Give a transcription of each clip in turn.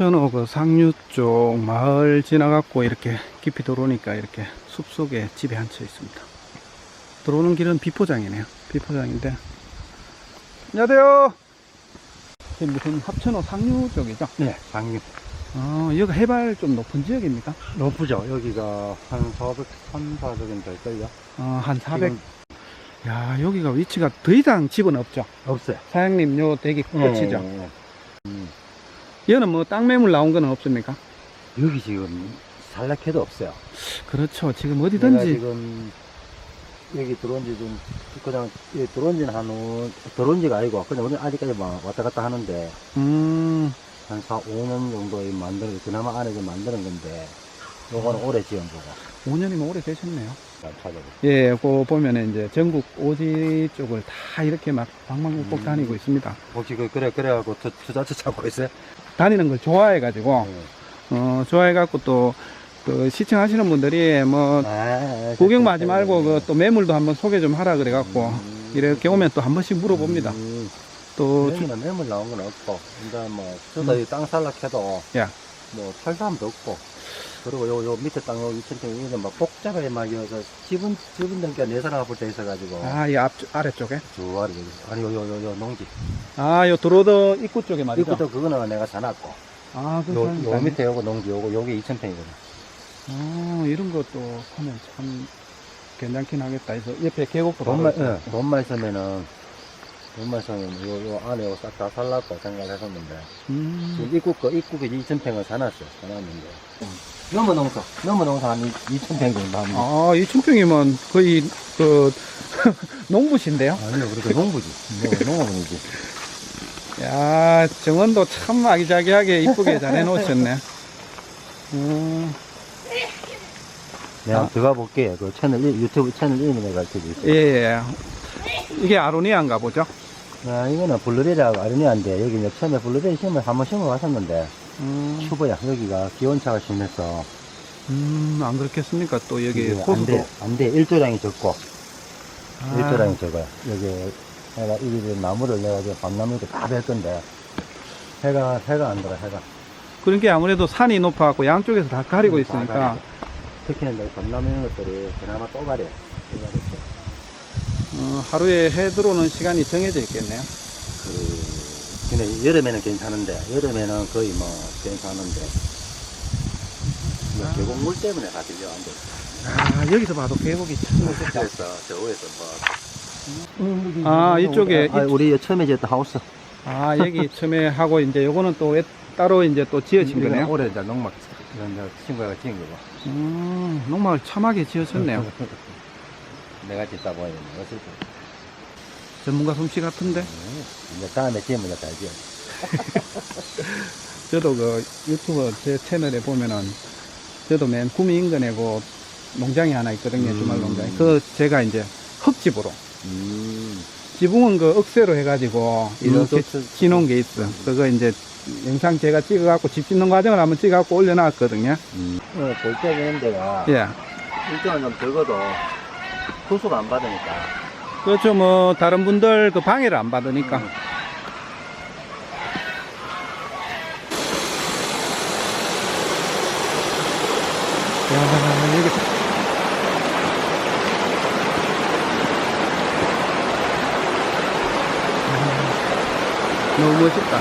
음, 합천호 그 상류 쪽 마을 지나갖고 이렇게 깊이 들어오니까 이렇게 숲속에 한채 있습니다. 들어오는 길은 비포장이네요. 비포장인데. 안녕하세요. 지금 무슨 합천호 상류 쪽이죠? 네, 상류. 아, 여기가 해발 좀 높은 지역입니까? 높죠. 여기가 한 400, 3, 400은 될걸요? 어, 한 400. 지금 야, 여기가 위치가 더 이상 집은 없죠? 없어요. 사장님 요 대기 끝이죠? 네, 네. 얘는 뭐 땅 매물 나온 건 없습니까? 여기 지금 산락해도 없어요. 그렇죠. 지금 내가 어디든지. 지금 여기 들어온 지 좀, 그냥, 여기 들어온 지는 한, 오- 들어온 지가 아니고, 그냥 우리 아직까지 막 왔다 갔다 하는데, 음, 한 4, 5년 정도 만드는, 그나마 안에 좀 만드는 건데, 요거는 오래 지은 거고, 5년이면 오래 되셨네요. 예, 그 보면은 이제 전국 오지 쪽을 다 이렇게 막 방방곡곡 음. 다니고 있습니다. 혹시 그, 그래, 그래갖고 투, 투자처 찾고 있어요? 다니는 걸 좋아해가지고, 네. 어, 좋아해갖고 또, 그 시청하시는 분들이 뭐, 아, 구경만 하지 말고 그 또 매물도 한번 소개 좀 하라 그래갖고, 음. 이렇게 오면 또 한 번씩 물어봅니다. 음. 또, 주- 여기는 매물 나온 건 없고, 이제 뭐, 저도 이땅 살락해도, 야. 뭐, 팔 사람도 없고, 그리고 요, 요 밑에 땅, 요 2천 평, 이게 막 복잡하게 막, 여서 지분, 지분 등기가 네 사람 돼 있어가지고, 아, 이 앞, 아래쪽에? 주 아래, 여기, 아니, 요, 요, 요, 요, 농지. 아, 요 도로더 입구 쪽에 말이죠. 이것도 그거는 내가 사놨고, 아, 그 요, 사람 요 밑에 요거 농지, 요거, 요게 2천 평이거든. 어, 이런 것도 하면 참 괜찮긴 하겠다. 해서 옆에 계곡도 돈만, 예. 돈만 있으면은, 있으면 요, 요 안에 요싹다 살라고 생각을 했었는데, 음, 지금 입구 거, 입구에 2천 평을 사놨어요. 사놨는데. 너무 농사, 너무 농사 한 2천 평 정도 합니다. 아, 이 춘평이면 거의 그 농부신데요? 아니요, 그렇게 농부지. 뭐, 농업은이지. 야, 정원도 참 아기자기하게 이쁘게 잘 해놓으셨네. 음, 내가 아. 들어가 볼게요. 그 채널 1, 유튜브 채널 1에 내가 가르쳐 예. 예. 이게 아로니아인가 보죠? 아, 이거는 블루베리하고 아르니아인데, 여기 이제 처음에 블루베리 심을 한번 심어봤었는데, 음, 추보야, 여기가 기온차가 심해서, 음, 안 그렇겠습니까? 또 여기 이게 안 호수도. 돼, 안 돼. 일조량이 적고, 아, 일조량이 적어요. 여기, 내가 이 나무를 내가 지금 밤나무 이렇게 다뺄 건데, 해가, 해가 안 들어, 해가. 그런 게 아무래도 산이 높아갖고 양쪽에서 다 가리고 다 있으니까. 가리고. 특히나 이제 밤나무 이런 것들이 그나마 또 가려. 어, 하루에 해 들어오는 시간이 정해져 있겠네요. 그, 근데 여름에는 괜찮은데, 여름에는 거의 뭐, 괜찮은데, 뭐 아. 계곡 물 때문에 다 들려, 안 돼. 아, 여기서 봐도 계곡이 참 멋있다. 그래서, 저 위에서 뭐. 아, 이쪽에, 아, 우리 처음에 지었던 하우스. 아, 여기 처음에 하고, 이제 요거는 또왜 따로 이제 또 지어진 거네요. 올해 이제 농막, 이런 이제 친구가 지은 거고. 음, 농막을 참하게 지으셨네요. 내가 짓다 보니, 어쩔 수 전문가 솜씨 같은데. 이제 다음에 지으면 잘 지어. 저도 그 유튜브 제 채널에 보면은, 저도 맨 구미 인근에고 농장이 하나 있거든요, 음. 주말 농장이. 그 제가 이제 흙집으로. 음. 지붕은 그 억새로 해가지고 이렇게 음, 그- 지놓은 게 있어. 그거 이제 영상 제가 찍어갖고 집 짓는 과정을 한번 찍어갖고 올려놨거든요. 음. 어, 볼때 있는 데가, 예. 일정은 좀 적어도, 투수가 안 받으니까. 그렇죠. 뭐, 다른 분들 그 방해를 안 받으니까. 음. 야, 여기. 아, 너무 멋있다.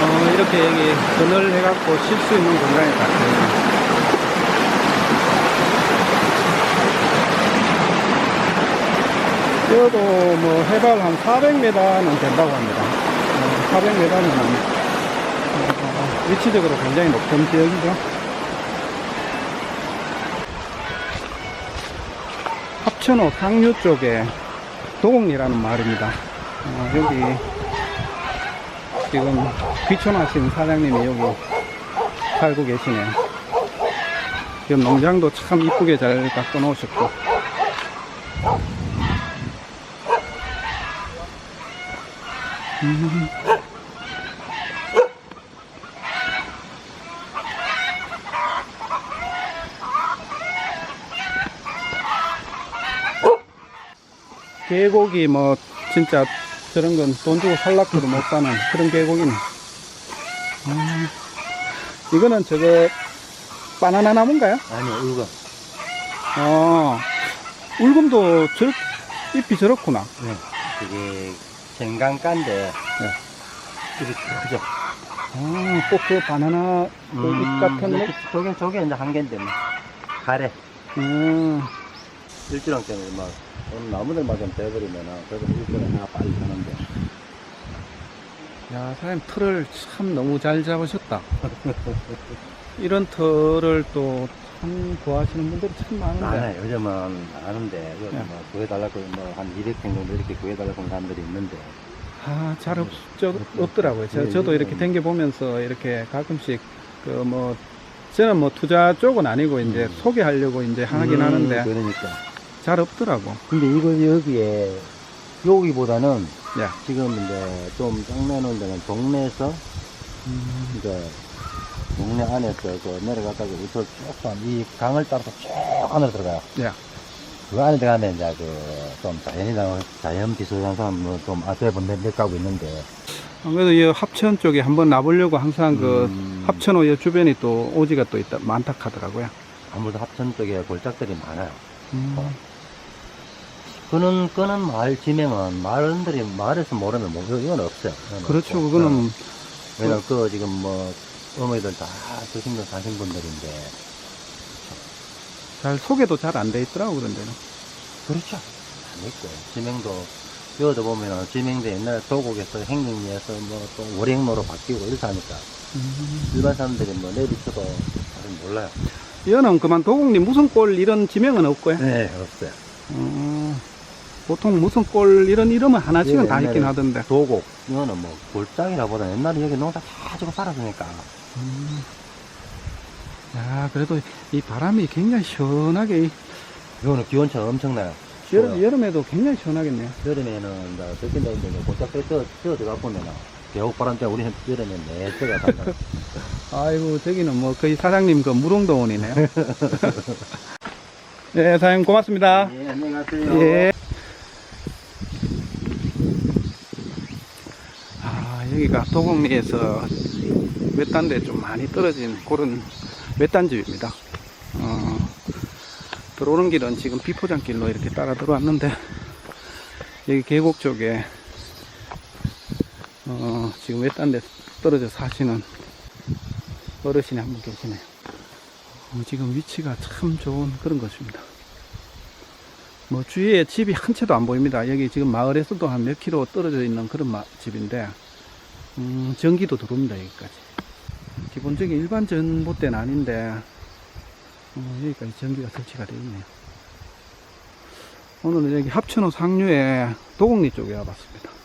어, 이렇게 여기 그늘 해갖고 쉴 수 있는 공간이 다 있네요. 여도 뭐 해발 한 400m는 된다고 합니다. 400m는 어, 위치적으로 굉장히 높은 지역이죠. 합천호 상류 쪽에 도곡리라는 마을입니다. 어, 여기 지금 귀촌하신 사장님이 여기 살고 계시네요 지금 농장도 참 이쁘게 잘 가꿔 놓으셨고. 음. 계곡이 뭐 진짜 저런 건 돈 주고 살락도 못 사는 그런 계곡이네. 음, 이거는 저거 바나나 나무인가요? 아니요, 울금. 어, 울금도 저 잎이 저렇구나. 네. 그게 생강가인데, 네. 이게 크죠. 아, 꼭 그 바나나 그 잎 같은 거. 이렇게 저게, 저게 이제 한 개인데, 뭐. 가래. 음, 일주랑 때문에 막, 오늘 나무들만 좀 떼버리면은, 그래도 일주일에 하나 빨리 하는데. 야, 사장님 틀을 참 너무 잘 잡으셨다. 이런 틀을 또 참 구하시는 분들이 참 많은데. 많아요. 요즘은 많은데, 요즘 네. 뭐, 구해달라고, 뭐, 한 200평 정도 이렇게 구해달라고 하는 사람들이 있는데, 아, 잘 없, 저, 없더라고요. 저, 네, 저도 네. 이렇게 댕겨보면서 이렇게 가끔씩 그 뭐, 저는 뭐 투자 쪽은 아니고 이제 음. 소개하려고 이제 하긴 음, 하는데 그러니까. 잘 없더라고. 근데 이거 여기에, 여기보다는 야. 지금 이제 좀 짱내놓은 데는 동네에서 이제 동네 안에서 그 내려갔다가 우선 쭉이 강을 따라서 쭉 안으로 들어가요. 야. 그 안에 들어가면 이제 그좀 자연이나 자연 비슷한 사람 좀 아재 분들 가고 있는데. 그래도 이 합천 쪽에 한번 나보려고 항상 그 음, 합천호 이 주변이 또 오지가 또 있다, 많다 하더라고요. 아무래도 합천 쪽에 골짜기들이 많아요. 음. 끄는 끄는 마을 지명은 마을들이 마을에서 모르면 뭐 이건 없어요. 이건 그렇죠. 없고. 그거는 어. 왜냐면 그 지금 뭐 어머니들 다 조심도 사신 분들인데 잘 소개도 잘 안 돼 있더라고, 그런 데는. 그렇죠. 안 있고 지명도 여기도 보면은 지명도 옛날에 도곡에서 행정리에서 뭐 또 월행로로 바뀌고 이렇게 하니까 음. 일반 사람들이 뭐 내비쳐도 잘 몰라요. 이거는 그만 도곡리 무슨 꼴 이런 지명은 없고요. 네 없어요. 어, 보통 무슨 꼴 이런 이름은 하나씩은 예, 다 있긴 하던데. 도곡 이거는 뭐 골짜기라 보다 옛날에 여기 농사 다 지고 살았으니까 음. 야, 그래도 이 바람이 굉장히 시원하게, 이- 이거는 기온차가 엄청나요. 여름. 여름에도 굉장히 시원하겠네요. 여름에는 이제 뜯긴다 했는데 골짜기 쪄, 쪄 들어가 보면은 개옥바람 때문에 우리는 여름에 내때가 간다. 아이고, 저기는 뭐 거의 사장님 그 무릉도원이네요. 네, 사장님 고맙습니다. 예, 안녕히 가세요. 예. 아, 여기가 도곡리에서 외딴데 좀 많이 떨어진 그런 외딴집입니다. 어, 들어오는 길은 지금 비포장길로 이렇게 따라 들어왔는데, 여기 계곡 쪽에, 어, 지금 외딴데 떨어져 사시는 어르신이 한 분 계시네요. 어, 지금 위치가 참 좋은 그런 것입니다. 뭐 주위에 집이 한 채도 안 보입니다. 여기 지금 마을에서도 한 몇 킬로 떨어져 있는 그런 마- 집인데 음, 전기도 들어옵니다 여기까지. 기본적인 일반 전봇대는 아닌데 어, 여기까지 전기가 설치가 되어 있네요. 오늘은 여기 합천호 상류에 도곡리 쪽에 와봤습니다.